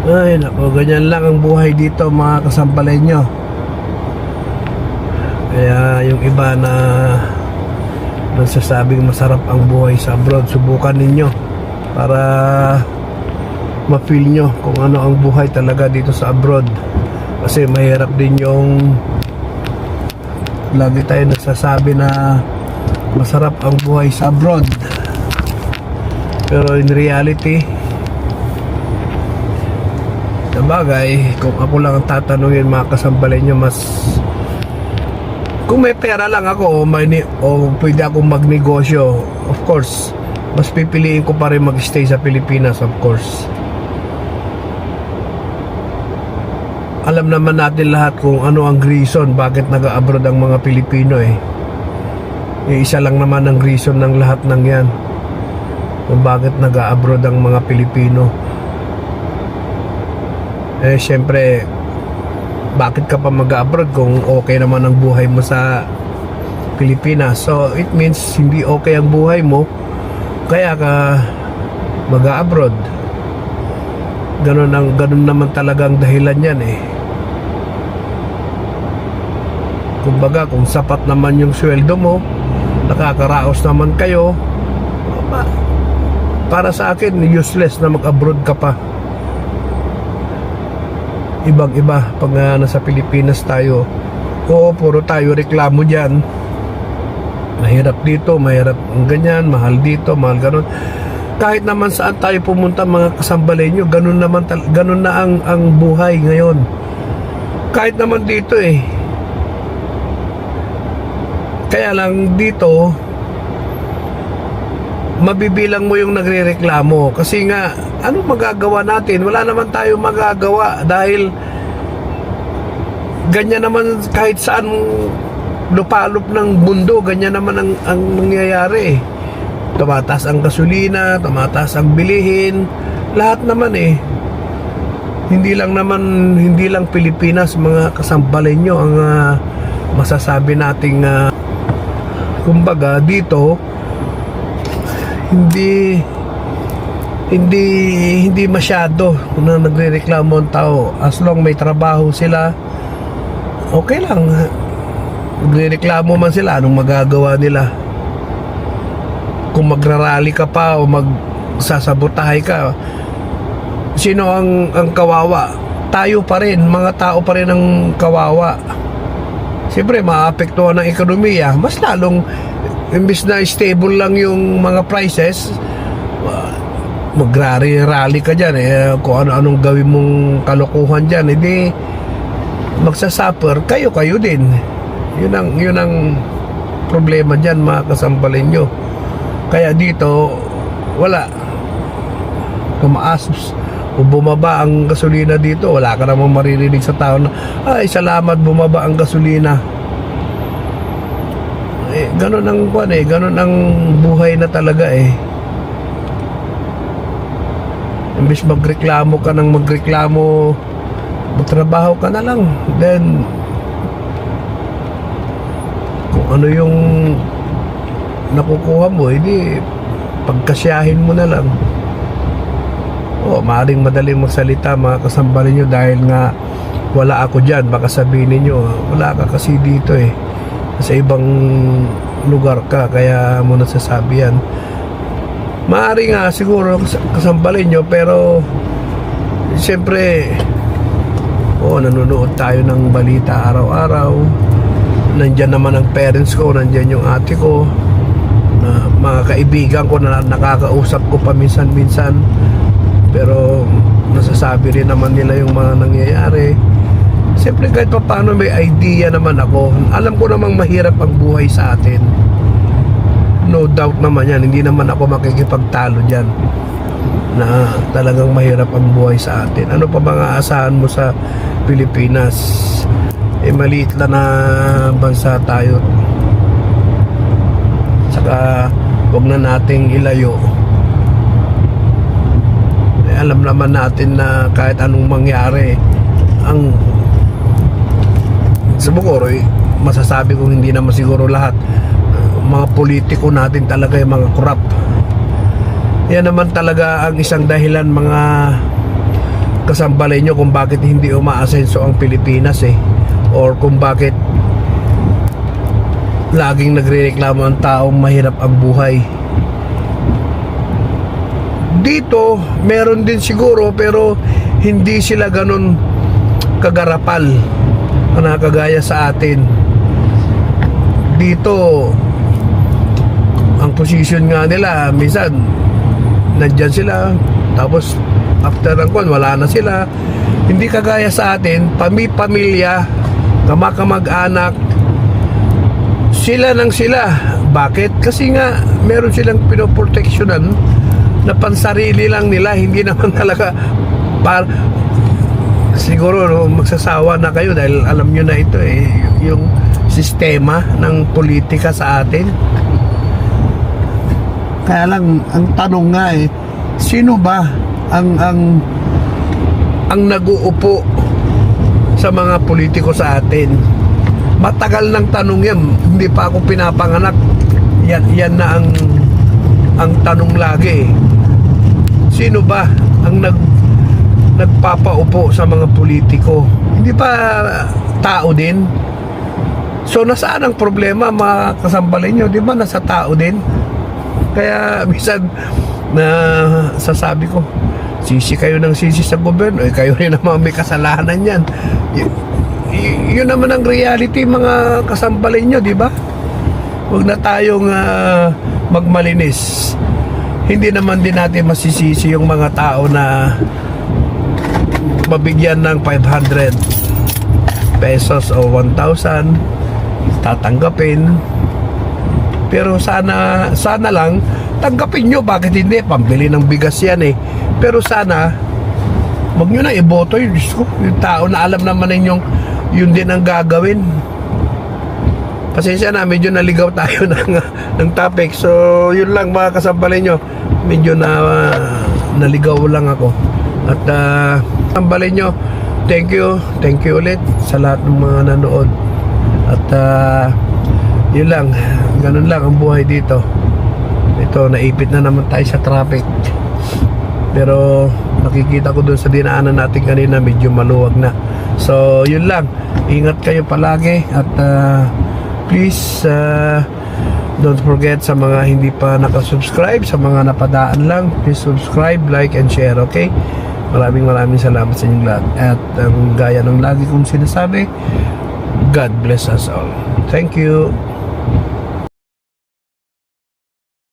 Ay, nako, ganyan lang ang buhay dito mga kasampalay nyo. Kaya yung iba na nagsasabing masarap ang buhay sa abroad, subukan ninyo para ma-feel nyo kung ano ang buhay talaga dito sa abroad. Kasi mahirap din yung lagi tayo nagsasabi na masarap ang buhay sa abroad. Pero in reality, sa bagay, kung ako lang ang tatanungin mga kasambalay nyo, mas kung may pera lang ako o, may o pwede akong magnegosyo, of course, mas pipiliin ko pa rin magstay sa Pilipinas, of course. Alam naman natin lahat kung ano ang reason bakit nag-abroad ang mga Pilipino eh. Eh, Isa lang naman ang reason ng lahat ng yan. Kung bakit nag-abroad ang mga Pilipino. Eh, syempre, bakit ka pa mag-abroad kung okay naman ang buhay mo sa Pilipinas? So, it means hindi okay ang buhay mo, kaya ka mag-abroad. Ganun, ang, ganun naman talagang dahilan yan eh. Kumbaga, kung sapat naman yung sweldo mo, nakakaraos naman kayo, pa, para sa akin, useless na mag-abroad ka pa ibang iba pag uh, nasa Pilipinas tayo oo puro tayo reklamo dyan. Mahirap dito mahirap ang ganyan mahal dito mahal ganun kahit naman saan tayo pumunta mga kasambalay nyo ganun naman ganun na ang, ang buhay ngayon. Kahit naman dito eh. Kaya lang dito mabibilang mo yung nagrereklamo. Kasi nga ano magagawa natin? Wala naman tayo magagawa dahil ganyan naman kahit saan lupalop ng mundo ganyan naman ang, ang nangyayari. Tumataas ang gasolina tumataas ang bilihin lahat naman eh. Hindi lang naman hindi lang Pilipinas mga kasambalay nyo ang ah, masasabi nating ah, kumbaga dito hindi hindi hindi masyado na nagrereklamo ang tao. As long may trabaho sila okay lang. Nagrereklamo man sila anong magagawa nila? Kung magrarally ka pa o magsasabotahay ka sino ang ang kawawa? Tayo pa rin mga tao pa rin ang kawawa. Siyempre maapektuhan ng ekonomiya. Mas lalong imbis na stable lang yung mga prices magrari-rally ka dyan eh, kung ano-anong gawin mong kalokohan dyan edi magsasuffer. Kayo kayo din. Yun ang yun ang problema dyan mga kasambalin nyo. Kaya dito wala. Tumaas o bumaba ang gasolina dito. Wala ka namang maririnig sa tao na ay salamat bumaba ang gasolina. Eh, ganun ang kwan eh, ganun ang buhay na talaga eh. Imbis magreklamo ka ng magreklamo, magtrabaho ka na lang. Then, kung ano yung nakukuha mo, hindi pagkasyahin mo na lang. O, maaaring madaling magsalita mga kasambalin nyo dahil nga wala ako dyan. Baka sabihin ninyo, wala ka kasi dito eh sa ibang lugar ka kaya mo nasasabi yan maaari nga siguro kas- kasambalin nyo pero siyempre oh, nanonood tayo ng balita araw-araw. Nandyan naman ang parents ko nandyan yung ate ko na mga kaibigan ko na nakakausap ko paminsan-minsan. Pero nasasabi rin naman nila yung mga nangyayari. Siyempre kahit pa paano may idea naman ako. Alam ko namang mahirap ang buhay sa atin No doubt naman yan. Hindi naman ako makikipagtalo dyan Na talagang mahirap ang buhay sa atin. Ano pa bang aasahan mo sa Pilipinas? Eh maliit lang na bansa tayo. Saka Huwag na nating ilayo. Eh, Alam naman natin na kahit anong mangyari Ang siguro eh, masasabi kong hindi naman siguro lahat mga politiko natin talaga yung mga corrupt. Yan naman talaga ang isang dahilan mga kasambalay nyo kung bakit hindi umaasenso ang Pilipinas eh. Or kung bakit laging nagrereklamo ang taong mahirap ang buhay. Dito meron din siguro pero hindi sila ganun kagarapal na kagaya sa atin. Dito ang position nga nila minsan nandyan sila. Tapos after ng kwan wala na sila. Hindi kagaya sa atin pami-pamilya kamakamag-anak sila nang sila. Bakit? kasi nga meron silang pinoproteksyonan na pansarili lang nila. Hindi naman talaga par siguro no, magsasawa na kayo dahil alam nyo na ito eh yung sistema ng politika sa atin kaya lang ang tanong nga eh sino ba ang ang ang nag-uupo sa mga politiko sa atin? Matagal ng tanong yan hindi pa ako pinapanganak. Yan, yan na ang ang tanong lagi. Sino ba ang nag nagpapaupo sa mga politiko? Hindi pa tao din. So nasaan ang problema mga kasambalin nyo di ba nasa tao din kaya minsan na sasabi ko sisi kayo ng sisi sa gobyerno eh kayo rin naman may kasalanan yan. Y- yun naman ang reality mga kasambalin nyo di ba? Huwag na tayong ah, magmalinis. Hindi naman din natin masisisi yung mga tao na mabigyan ng 500 pesos o 1,000 tatanggapin pero sana sana lang tanggapin nyo. Bakit hindi? Pambili ng bigas yan eh. Pero sana wag nyo na iboto yun. Diyos ko yung tao na alam naman ninyong yun din ang gagawin. Pasensya na medyo naligaw tayo ng, ng topic. So yun lang mga kasambalin nyo medyo na naligaw lang ako. At uh, kasambalin nyo thank you. Thank you ulit sa lahat ng mga nanood. At uh, yun lang ganun lang ang buhay dito. Ito naipit na naman tayo sa traffic. Pero nakikita ko dun sa dinaanan natin kanina medyo maluwag na. So yun lang. Ingat kayo palagi at uh, please uh, don't forget sa mga hindi pa nakasubscribe sa mga napadaan lang please subscribe, like and share okay? Maraming maraming salamat sa inyong lahat. At ang gaya ng lagi kong sinasabi God bless us all. Thank you